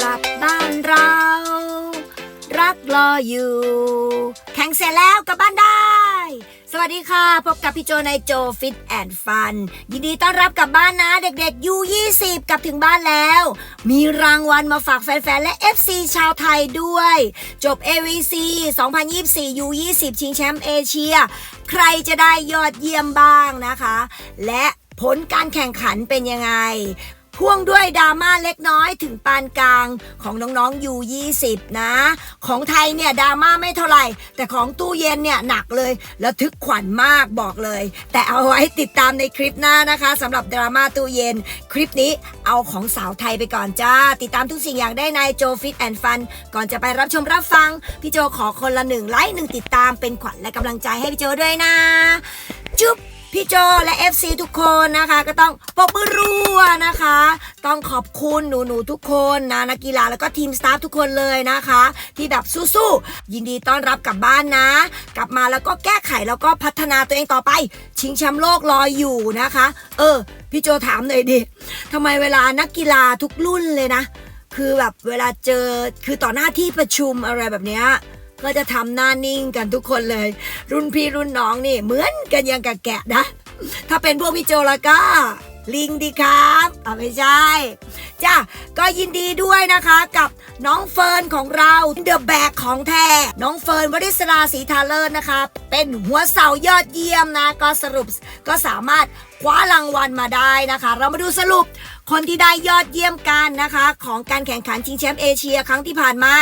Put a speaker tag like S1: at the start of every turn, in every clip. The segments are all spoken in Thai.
S1: กลับบ้านเรา รักรออยู่ แข่งเสร็จแล้วกลับบ้านได้ สวัสดีค่ะ พบกับพี่โจในโจฟิตแอนด์ฟัน ยินดีต้อนรับกลับบ้านนะ เด็กๆยู20กลับถึงบ้านแล้ว มีรางวัลมาฝากแฟนๆ และ FC ชาวไทยด้วย จบ AVC 2024 U20 ชิงแชมป์เอเชีย ใครจะได้ยอดเยี่ยมบ้างนะคะ และผลการแข่งขันเป็นยังไง พ่วงด้วยดราม่าเล็กน้อยถึงปานกลางของน้องๆยู20 นะ ของไทยเนี่ยดราม่าไม่เท่าไหร่ แต่ของตู้เย็นเนี่ยหนักเลย แล้วทึกขวัญมากบอกเลย แต่เอาไว้ติดตามในคลิปหน้านะคะสำหรับดราม่าตู้เย็น คลิปนี้เอาของสาวไทยไปก่อนจ้า ติดตามทุกสิ่งอย่างได้ในโจฟิตแอนฟันก่อนจะไปรับชมรับฟัง พี่โจขอคนละหนึ่งไลค์หนึ่งติดตามเป็นขวัญและกำลังใจให้พี่โจด้วยนะ จุ๊บ พี่โจและ FC ทุกคนนะคะ ก็ต้องปรบมือรัวนะคะ ต้องขอบคุณหนูหนูๆทุกคนนะนักกีฬาแล้วก็ทีมสตาฟทุกคนเลยนะคะ ที่แบบสู้ๆยินดีต้อนรับกลับบ้านนะ กลับมาแล้วก็แก้ไขแล้วก็พัฒนาตัวเองต่อไป ชิงแชมป์โลกรออยู่นะคะ เออ พี่โจถามหน่อยดิทำไมเวลานักกีฬาทุกรุ่นเลยนะ คือแบบเวลาเจอคือต่อหน้าที่ประชุมอะไรแบบเนี้ย ก็จะทำหน้านิ่งกันทุกคนเลย รุ่นพี่รุ่นน้องนี่เหมือนกันยังกับแกะนะ ถ้าเป็นพวกพี่โจละก็ ลิงดีครับเอาไม่ใช่จ้ะก็ยินดีด้วยนะคะกับน้องเฟิร์นของเราเดอะแบกของแท้น้องเฟิร์นวริศราศรีทาเลิศนะคะ เป็นหัวเสายอดเยี่ยมนะ ก็สรุปก็สามารถคว้ารางวัลมาได้นะคะ เรามาดูสรุปคนที่ได้ยอดเยี่ยมกันนะคะ ของการแข่งขันชิงแชมป์เอเชียครั้งที่ผ่านมา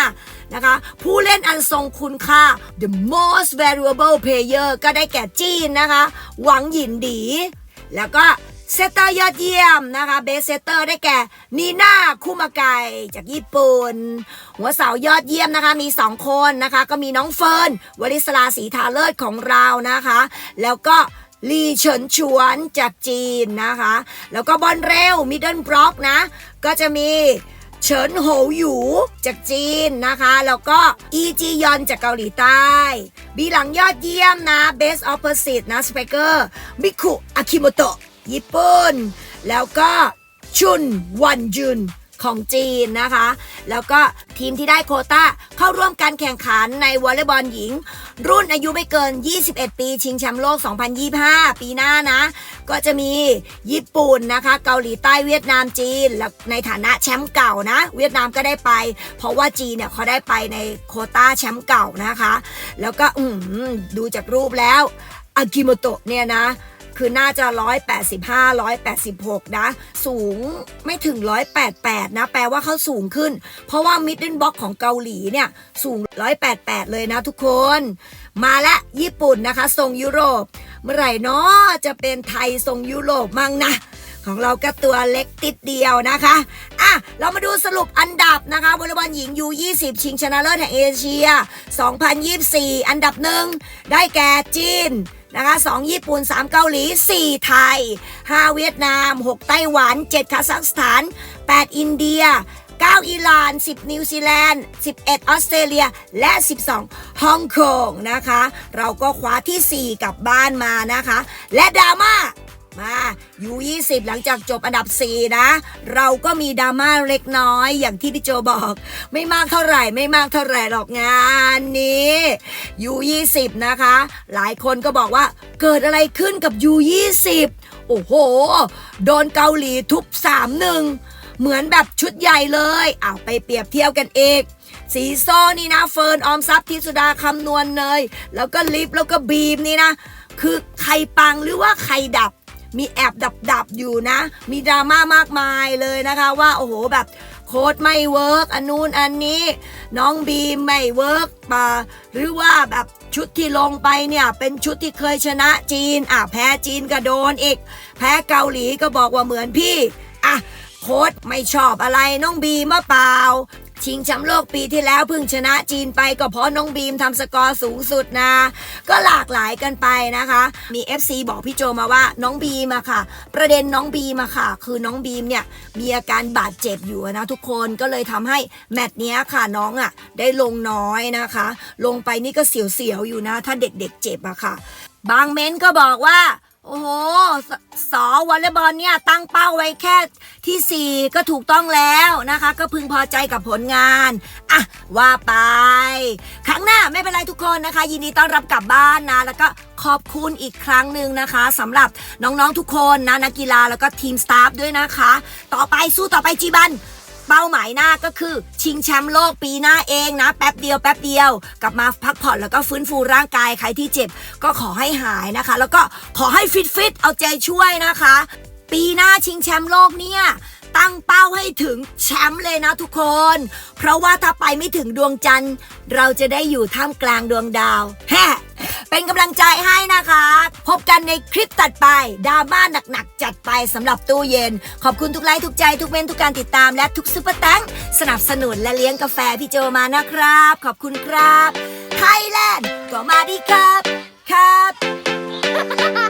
S1: นะคะ ผู้เล่นอันทรงคุณค่า the most valuable player ก็ได้แก่จีนนะคะ หวังหยินดี แล้วก็ เซตเตอร์ยอดเยี่ยมนะคะเบสเซตเตอร์ได้แก่นีน่าคุมาไกจากญี่ปุ่น หัวเสายอดเยี่ยมนะคะมี 2 คนนะคะ ก็มีน้องเฟิร์นวริศราศรีทาเลิศของเรานะคะ แล้วก็ลีเฉินชวนจากจีนนะคะ แล้วก็บอลเร็วมิดเดิลบล็อกนะ ก็จะมีเฉินโหหยูจากจีนนะคะ แล้วก็อีจียอนจากเกาหลีใต้ บีหลังยอดเยี่ยมนะ Best Opposite นะสเปเกอร์มิคุอาคิโมโตะ ญี่ปุ่น แล้วก็ชุนวันจุนของจีนนะคะ แล้วก็ทีมที่ได้โคต้าเข้าร่วมการแข่งขันในวอลเลย์บอลหญิง รุ่นอายุไม่เกิน 21 ปี ชิงแชมป์โลก 2025 ปีหน้านะ ก็จะมีญี่ปุ่นนะคะ เกาหลีใต้เวียดนามจีน แล้วในฐานะแชมป์เก่านะ เวียดนามก็ได้ไป เพราะว่าจีนเนี่ยเขาได้ไปในโคต้าแชมป์เก่านะคะ แล้วก็อืดูจากรูปแล้ว อากิโมโตะเนี่ยนะ คือน่าจะ 185 186 นะ สูงไม่ถึง 188 นะ แปลว่าเขาสูงขึ้น เพราะว่ามิดเดิลบ็อกของเกาหลีเนี่ย สูง 188 เลยนะทุกคน มาละญี่ปุ่นนะคะ ทรงยุโรป เมื่อไหร่นาะจะเป็นไทยทรงยุโรปมั่งนะ ของเราก็ตัวเล็กติดเดียวนะคะอะเรามาดูสรุปอันดับนะคะวอลเลย์บอลหญิง U20 ชิงชนะเลิศแห่งเอเชีย 2024 อันดับหนึ่งได้แก่จีนนะคะ2ญี่ปุ่น 3 เกาหลี 4 ไทย 5 เวียดนาม 6 ไต้หวัน 7 คาซัคสถาน 8 อินเดีย 9 อิหร่าน 10 นิวซีแลนด์ 11 ออสเตรเลีย และ 12 ฮ่องกงนะคะ เราก็คว้าทีสี่4 กลับบ้านมานะคะ และดราม่า มายู20 หลังจากจบอันดับ 4 นะ เราก็มีดราม่าเล็กน้อยอย่างที่พี่โจบอก ไม่มากเท่าไหร่ไม่มากเท่าไหร่หรอกงานนี้ยู20 นะคะ หลายคนก็บอกว่าเกิดอะไรขึ้นกับยู20 โอ้โห โดนเกาหลีทุบ 3-1 เหมือนแบบชุดใหญ่เลยเอาไปเปรียบเทียบกันเองสีโซนี่นะเฟิร์นออมทรัพย์ทิสุดาคำนวณเนยแล้วก็ลิฟแล้วก็บีมนี่นะ คือใครปังหรือว่าใครดับ มีแอบดับดับอยู่นะ มีดราม่ามากมายเลยนะคะว่าโอ้โหแบบโค้ดไม่เวิร์กอันนู้นอันนี้ น้องบีมไม่เวิร์กป่าหรือว่าแบบชุดที่ลงไปเนี่ย เป็นชุดที่เคยชนะจีน อะแพ้จีนก็โดนอีก แพ้เกาหลีก็บอกว่าเหมือนพี่ อะโค้ดไม่ชอบอะไรน้องบีมเปล่า ชิงแชมป์โลกปีที่แล้วเพิ่งชนะจีนไปก็เพราะน้องบีมทำสกอร์สูงสุดนะ ก็หลากหลายกันไปนะคะ มี FC บอกพี่โจมาว่าน้องบีมอะค่ะ ประเด็นน้องบีมอะค่ะ คือน้องบีมเนี่ยมีอาการบาดเจ็บอยู่นะทุกคนก็เลยทำให้แมตช์นี้ค่ะน้องอะได้ลงน้อยนะคะ ลงไปนี่ก็เสียวๆอยู่นะ ถ้าเด็กๆเจ็บอะค่ะ บางเม้นก็บอกว่า โอ้โหสสอวอลเลย์บอลเนี่ยตั้งเป้าไว้แค่ที่ 4 ก็ถูกต้องแล้วนะคะ ก็พึงพอใจกับผลงานอะว่าไป ครั้งหน้าไม่เป็นไรทุกคนนะคะ ยินดีต้อนรับกลับบ้านนะ แล้วก็ขอบคุณอีกครั้งหนึ่งนะคะสำหรับน้องๆทุกคนนะนักกีฬาแล้วก็ทีมสตาฟด้วยนะคะ ต่อไปสู้ต่อไปจีบัน เป้าหมายหน้าก็คือ ชิงแชมป์โลกปีหน้าเองนะ แป๊บเดียวแป๊บเดียว กลับมาพักผ่อนแล้วก็ฟื้นฟูร่างกายใครที่เจ็บ ก็ขอให้หายนะคะ แล้วก็ขอให้ฟิตฟิตๆเอาใจช่วยนะคะ ปีหน้าชิงแชมป์โลกเนี่ยตั้งเป้าให้ถึงแชมป์เลยนะทุกคน เพราะว่าถ้าไปไม่ถึงดวงจันทร์ เราจะได้อยู่ท่ามกลางดวงดาวแฮะ เป็นกำลังใจให้นะคะ พบกันในคลิปตัดไปดราม่าหนักๆ จัดไปสำหรับตู้เย็น ขอบคุณทุกไลค์ทุกใจทุกเม้นทุกการติดตามและทุกซุปเปอร์แตงสนับสนุนและเลี้ยงกาแฟพี่โจมานะครับ ขอบคุณครับไทยแลนด์ก็มาดีครับครับ